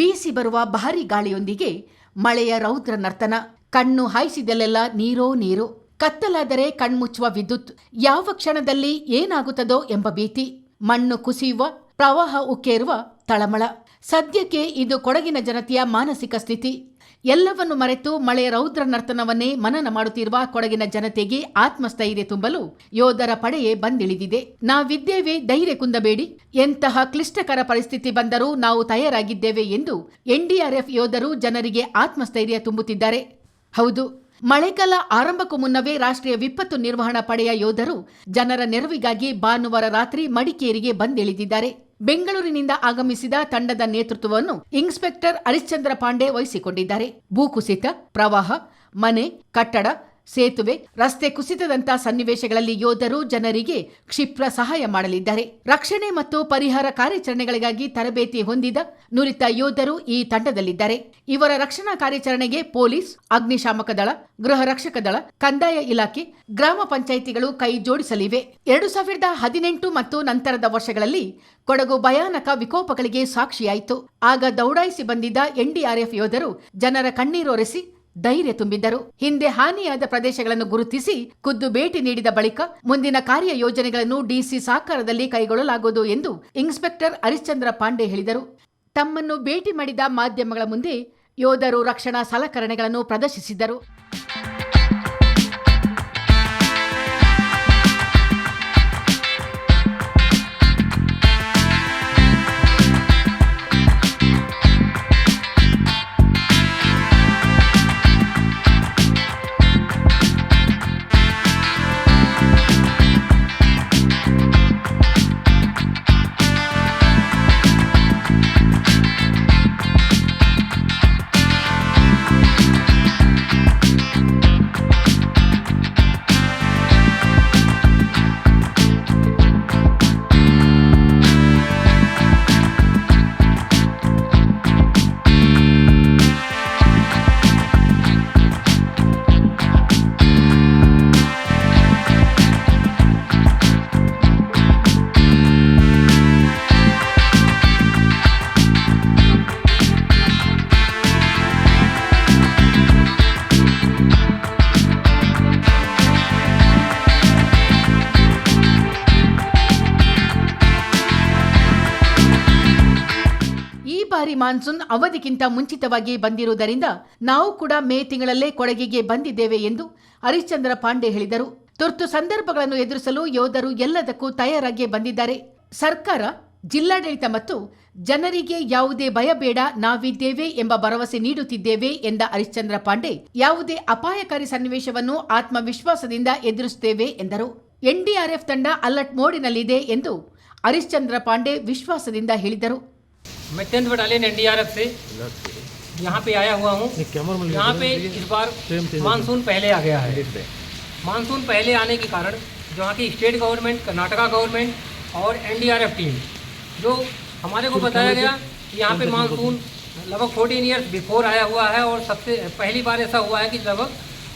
ಬೀಸಿ ಬರುವ ಭಾರಿ ಗಾಳಿಯೊಂದಿಗೆ ಮಳೆಯ ರೌದ್ರ ನರ್ತನ. ಕಣ್ಣು ಹಾಯಿಸಿದಲ್ಲೆಲ್ಲ ನೀರೋ ನೀರು. ಕತ್ತಲಾದರೆ ಕಣ್ಮುಚ್ಚುವ ವಿದ್ಯುತ್. ಯಾವ ಕ್ಷಣದಲ್ಲಿ ಏನಾಗುತ್ತದೋ ಎಂಬ ಭೀತಿ. ಮಣ್ಣು ಕುಸಿಯುವ, ಪ್ರವಾಹ ಉಕ್ಕೇರುವ ತಳಮಳ. ಸದ್ಯಕ್ಕೆ ಇದು ಕೊಡಗಿನ ಜನತೆಯ ಮಾನಸಿಕ ಸ್ಥಿತಿ. ಎಲ್ಲವನ್ನು ಮರೆತು ಮಳೆಯ ರೌದ್ರ ನರ್ತನವನ್ನೇ ಮನನ ಮಾಡುತ್ತಿರುವ ಕೊಡಗಿನ ಜನತೆಗೆ ಆತ್ಮಸ್ಥೈರ್ಯ ತುಂಬಲು ಯೋಧರ ಪಡೆಯೇ ಬಂದಿಳಿದಿದೆ. ನಾವಿದ್ದೇವೆ ಧೈರ್ಯ ಕುಂದಬೇಡಿ. ಎಂತಹ ಕ್ಲಿಷ್ಟಕರ ಪರಿಸ್ಥಿತಿ ಬಂದರೂ ನಾವು ತಯಾರಾಗಿದ್ದೇವೆ ಎಂದು ಎನ್ಡಿಆರ್ಎಫ್ ಯೋಧರು ಜನರಿಗೆ ಆತ್ಮಸ್ಥೈರ್ಯ ತುಂಬುತ್ತಿದ್ದಾರೆ. ಹೌದು, ಮಳೆಗಾಲ ಆರಂಭಕ್ಕೂ ಮುನ್ನವೇ ರಾಷ್ಟ್ರೀಯ ವಿಪತ್ತು ನಿರ್ವಹಣಾ ಪಡೆಯ ಯೋಧರು ಜನರ ನೆರವಿಗಾಗಿ ಭಾನುವಾರ ರಾತ್ರಿ ಮಡಿಕೇರಿಗೆ ಬಂದಿಳಿದಿದ್ದಾರೆ. ಬೆಂಗಳೂರಿನಿಂದ ಆಗಮಿಸಿದ ತಂಡದ ನೇತೃತ್ವವನ್ನು ಇನ್ಸ್ಪೆಕ್ಟರ್ ಹರಿಶ್ಚಂದ್ರ ಪಾಂಡೆ ವಹಿಸಿಕೊಂಡಿದ್ದಾರೆ. ಭೂಕುಸಿತ ಪ್ರವಾಹ ಮನೆ ಕಟ್ಟಡ ಸೇತುವೆ, ರಸ್ತೆ ಕುಸಿತದಂತಹ ಸನ್ನಿವೇಶಗಳಲ್ಲಿ ಯೋಧರು ಜನರಿಗೆ ಕ್ಷಿಪ್ರ ಸಹಾಯ ಮಾಡಲಿದ್ದಾರೆ. ರಕ್ಷಣೆ ಮತ್ತು ಪರಿಹಾರ ಕಾರ್ಯಾಚರಣೆಗಳಿಗಾಗಿ ತರಬೇತಿ ಹೊಂದಿದ ನುರಿತ ಯೋಧರು ಈ ತಂಡದಲ್ಲಿದ್ದಾರೆ. ಇವರ ರಕ್ಷಣಾ ಕಾರ್ಯಾಚರಣೆಗೆ ಪೊಲೀಸ್, ಅಗ್ನಿಶಾಮಕ ದಳ, ಗೃಹ ರಕ್ಷಕ ದಳ, ಕಂದಾಯ ಇಲಾಖೆ, ಗ್ರಾಮ ಪಂಚಾಯಿತಿಗಳು ಕೈ ಜೋಡಿಸಲಿವೆ. ಎರಡು ಸಾವಿರದ ಹದಿನೆಂಟು ಮತ್ತು ನಂತರದ ವರ್ಷಗಳಲ್ಲಿ ಕೊಡಗು ಭಯಾನಕ ವಿಕೋಪಗಳಿಗೆ ಸಾಕ್ಷಿಯಾಯಿತು. ಆಗ ದೌಡಾಯಿಸಿ ಬಂದಿದ್ದ ಎನ್ಡಿಆರ್ಎಫ್ ಯೋಧರು ಜನರ ಕಣ್ಣೀರೊರೆಸಿ ಧೈರ್ಯ ತುಂಬಿದ್ದರು. ಹಿಂದೆ ಹಾನಿಯಾದ ಪ್ರದೇಶಗಳನ್ನು ಗುರುತಿಸಿ ಖುದ್ದು ಭೇಟಿ ನೀಡಿದ ಬಳಿಕ ಮುಂದಿನ ಕಾರ್ಯ ಯೋಜನೆಗಳನ್ನು ಡಿಸಿ ಸಾಕಾರದಲ್ಲಿ ಕೈಗೊಳ್ಳಲಾಗುವುದು ಎಂದು ಇನ್ಸ್ಪೆಕ್ಟರ್ ಹರಿಶ್ಚಂದ್ರ ಪಾಂಡೆ ಹೇಳಿದರು. ತಮ್ಮನ್ನು ಭೇಟಿ ಮಾಡಿದ ಮಾಧ್ಯಮಗಳ ಮುಂದೆ ಯೋಧರು ರಕ್ಷಣಾ ಸಲಕರಣೆಗಳನ್ನು ಪ್ರದರ್ಶಿಸಿದರು ಬಾರಿ ಮಾನ್ಸೂನ್ ಅವಧಿಗಿಂತ ಮುಂಚಿತವಾಗಿ ಬಂದಿರುವುದರಿಂದ ನಾವು ಕೂಡ ಮೇ ತಿಂಗಳಲ್ಲೇ ಕೊಡಗಿಗೆ ಬಂದಿದ್ದೇವೆ ಎಂದು ಹರಿಶ್ಚಂದ್ರ ಪಾಂಡೆ ಹೇಳಿದರು. ತುರ್ತು ಸಂದರ್ಭಗಳನ್ನು ಎದುರಿಸಲು ಯೋಧರು ಎಲ್ಲದಕ್ಕೂ ತಯಾರಾಗಿ ಬಂದಿದ್ದಾರೆ. ಸರ್ಕಾರ, ಜಿಲ್ಲಾಡಳಿತ ಮತ್ತು ಜನರಿಗೆ ಯಾವುದೇ ಭಯ ಬೇಡ, ನಾವಿದ್ದೇವೆ ಎಂಬ ಭರವಸೆ ನೀಡುತ್ತಿದ್ದೇವೆ ಎಂದ ಹರಿಶ್ಚಂದ್ರ ಪಾಂಡೆ ಯಾವುದೇ ಅಪಾಯಕಾರಿ ಸನ್ನಿವೇಶವನ್ನು ಆತ್ಮವಿಶ್ವಾಸದಿಂದ ಎದುರಿಸುತ್ತೇವೆ ಎಂದರು. ಎನ್ಡಿಆರ್ಎಫ್ ತಂಡ ಅಲರ್ಟ್ ಮೋಡಿನಲ್ಲಿದೆ ಎಂದು ಹರಿಶ್ಚಂದ್ರ ಪಾಂಡೆ ವಿಶ್ವಾಸದಿಂದ ಹೇಳಿದರು. मैं टेंथ बटालियन एनडीआरएफ से यहाँ पे आया हुआ हूँ। यहाँ पे इस बार मानसून पहले आ गया है। मानसून पहले आने के कारण जो यहाँ की स्टेट गवर्नमेंट कर्नाटका गवर्नमेंट और एनडीआरएफ टीम जो हमारे को बताया गया कि यहाँ पे मानसून लगभग फोर्टीन ईयर्स बिफोर आया हुआ है और सबसे पहली बार ऐसा हुआ है कि लगभग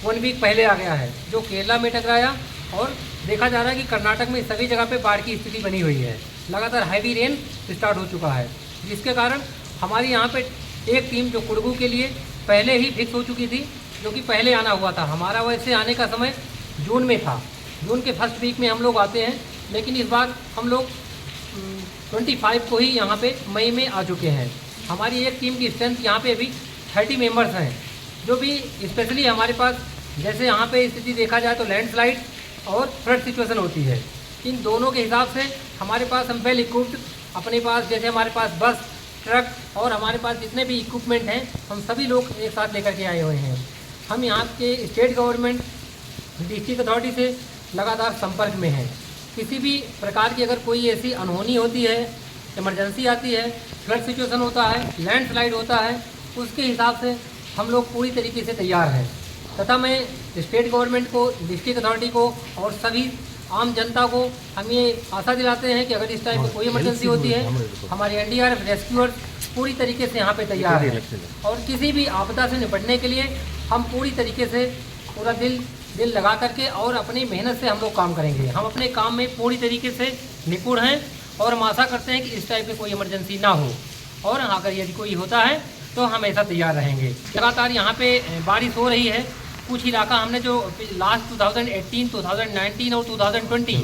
वन वीक पहले आ गया है जो केरला में टकराया और देखा जा रहा है कि कर्नाटक में सभी जगह पे बाढ़ की स्थिति बनी हुई है। लगातार हैवी रेन स्टार्ट हो चुका है। जिसके कारण हमारी यहाँ पे एक टीम जो कुड़गू के लिए पहले ही फिक्स हो चुकी थी, जो कि पहले आना हुआ था। हमारा वैसे आने का समय जून में था। जून के फ़र्स्ट वीक में हम लोग आते हैं, लेकिन इस बार हम लोग ट्वेंटी फाइव को ही यहाँ पे मई में आ चुके हैं। हमारी एक टीम की स्ट्रेंथ यहाँ पे अभी थर्टी मेंबर्स हैं, जो भी स्पेशली हमारे पास जैसे यहाँ पे स्थिति देखा जाए तो लैंडस्लाइड और फ्लड सिचुएशन होती है। इन दोनों के हिसाब से हमारे पास हम वेल इक्विप्ड अपने पास, जैसे हमारे पास बस, ट्रक और हमारे पास जितने भी इक्विपमेंट हैं, हम सभी लोग एक साथ लेकर के आए हुए हैं। हम यहाँ के स्टेट गवर्नमेंट डिस्ट्रिक्ट अथॉरिटी से लगातार संपर्क में हैं। किसी भी प्रकार की अगर कोई ऐसी अनहोनी होती है इमरजेंसी आती है फ्लड सिचुएशन होता है लैंडस्लाइड होता है, उसके हिसाब से हम लोग पूरी तरीके से तैयार हैं। तथा मैं स्टेट गवर्नमेंट को डिस्ट्रिक्ट अथॉरिटी को और सभी आम जनता को हम ये आशा दिलाते हैं कि अगर इस टाइप की कोई इमरजेंसी होती है हमारे एन डी रेस्क्यूअर्स पूरी तरीके से यहाँ पे तैयार है। और किसी भी आपदा से निपटने के लिए हम पूरी तरीके से पूरा दिल दिल लगा करके और अपनी मेहनत से हम लोग काम करेंगे। हम अपने काम में पूरी तरीके से निपुण हैं और हम आशा करते हैं कि इस टाइप की कोई इमरजेंसी ना हो। और अगर यदि कोई होता है तो हम ऐसा तैयार रहेंगे। लगातार यहाँ पे बारिश हो रही है कुछ इलाका हमने जो लास्ट 2018, 2019 और 2020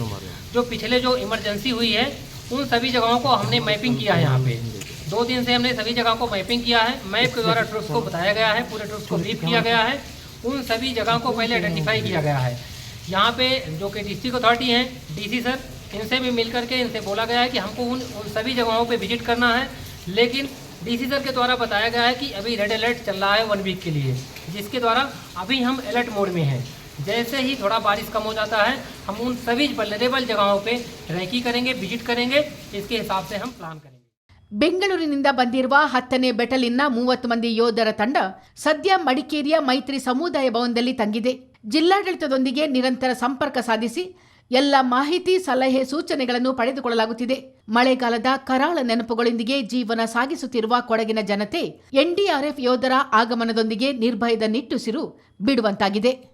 जो पिछले जो इमरजेंसी हुई है उन सभी जगहों को हमने मैपिंग किया है यहाँ पे। दो दिन से हमने सभी जगहों को मैपिंग किया है। मैप के द्वारा ट्रुप्स को बताया गया है पूरे ट्रुप्स को ब्रीफ किया गया है। उन सभी जगहों को पहले आइडेंटिफाई किया गया है। यहाँ पे जो कि डिस्ट्रिक्ट अथॉरिटी हैं डीसी सर इनसे भी मिल करके इनसे बोला गया है कि हमको उन उन सभी जगहों पे विज़िट करना है। लेकिन डीसी सर के द्वारा बताया गया है कि अभी रेड अलर्ट चल रहा है वन वीक के लिए जिसके द्वारा अभी हम अलर्ट मोड में हैं जैसे ही थोड़ा बारिश कम हो जाता है हम उन सभी वल्नरेबल जगहों पे रैकी करेंगे विजिट करेंगे इसके हिसाब से हम प्लान करेंगे ಬೆಂಗಳೂರಿನಿಂದ ಬಂದಿರುವ ಹತ್ತನೇ ಬೆಟಲಿನ್ನ ಮೂವತ್ತು ಮಂದಿ ಯೋಧರ ತಂಡ ಸದ್ಯ ಮಡಿಕೇರಿಯ ಮೈತ್ರಿ ಸಮುದಾಯ ಭವನದಲ್ಲಿ ತಂಗಿದೆ ಜಿಲ್ಲಾಡಳಿತದೊಂದಿಗೆ ನಿರಂತರ ಸಂಪರ್ಕ ಸಾಧಿಸಿ ಎಲ್ಲ ಮಾಹಿತಿ ಸಲಹೆ ಸೂಚನೆಗಳನ್ನು ಪಡೆದುಕೊಳ್ಳಲಾಗುತ್ತಿದೆ ಮಳೆಗಾಲದ ಕರಾಳ ನೆನಪುಗಳೊಂದಿಗೆ ಜೀವನ ಸಾಗಿಸುತ್ತಿರುವ ಕೊಡಗಿನ ಜನತೆ ಎನ್ಡಿಆರ್ಎಫ್ ಯೋಧರ ಆಗಮನದೊಂದಿಗೆ ನಿರ್ಭಯದ ನಿಟ್ಟುಸಿರು ಬಿಡುವಂತಾಗಿದೆ.